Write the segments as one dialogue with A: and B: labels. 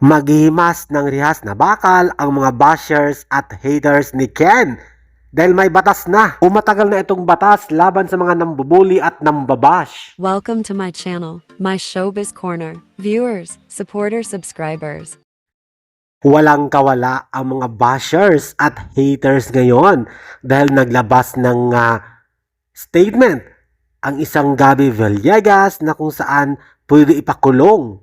A: Maghihimas ng rihas na bakal ang mga bashers at haters ni Ken. Dahil may batas na. Umatagal na itong batas laban sa mga nambubuli at nambabash.
B: Welcome to my channel, my Showbiz Corner. Viewers, supporters, subscribers.
A: Walang kawala ang mga bashers at haters ngayon dahil naglabas ng ah, statement ang isang Gabi Villegas na kung saan pwede ipakulong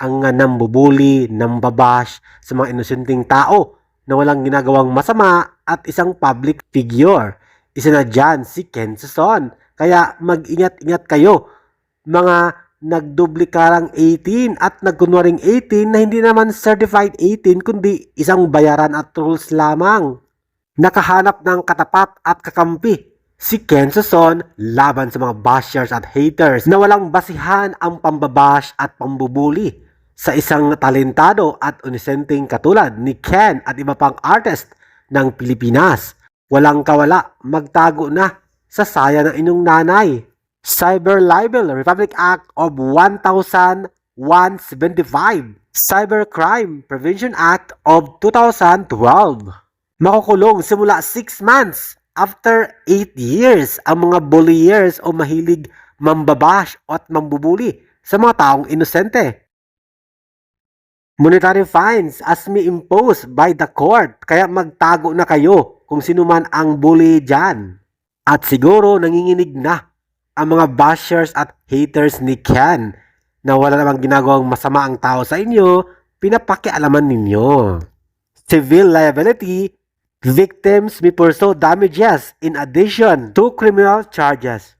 A: ang uh, nambubuli, nambabash sa mga inosenteng tao na walang ginagawang masama at isang public figure. Isa na dyan si Ken Sason. Kaya mag-ingat-ingat kayo mga nagdublikarang 18 at nagkunwaring 18 na hindi naman certified 18 kundi isang bayaran at rules lamang. Nakahanap ng katapat at kakampi si Ken Sason laban sa mga bashers at haters na walang basihan ang pambabash at pambubuli sa isang talentado at unisenteng katulad ni Ken at iba pang artist ng Pilipinas. Walang kawala, magtago na sa saya ng inyong nanay. Cyber Libel Republic Act of 1175. Cybercrime Prevention Act of 2012. Makukulong simula 6 months after 8 years ang mga bulliers o mahilig mambabash at mambubuli sa mga taong inosente. Monetary fines as may imposed by the court kaya magtago na kayo kung sino man ang bully dyan. At siguro nanginginig na ang mga bashers at haters ni Ken na wala namang ginagawang masama ang tao sa inyo, pinapakialaman ninyo. Civil liability, victims may pursue damages in addition to criminal charges.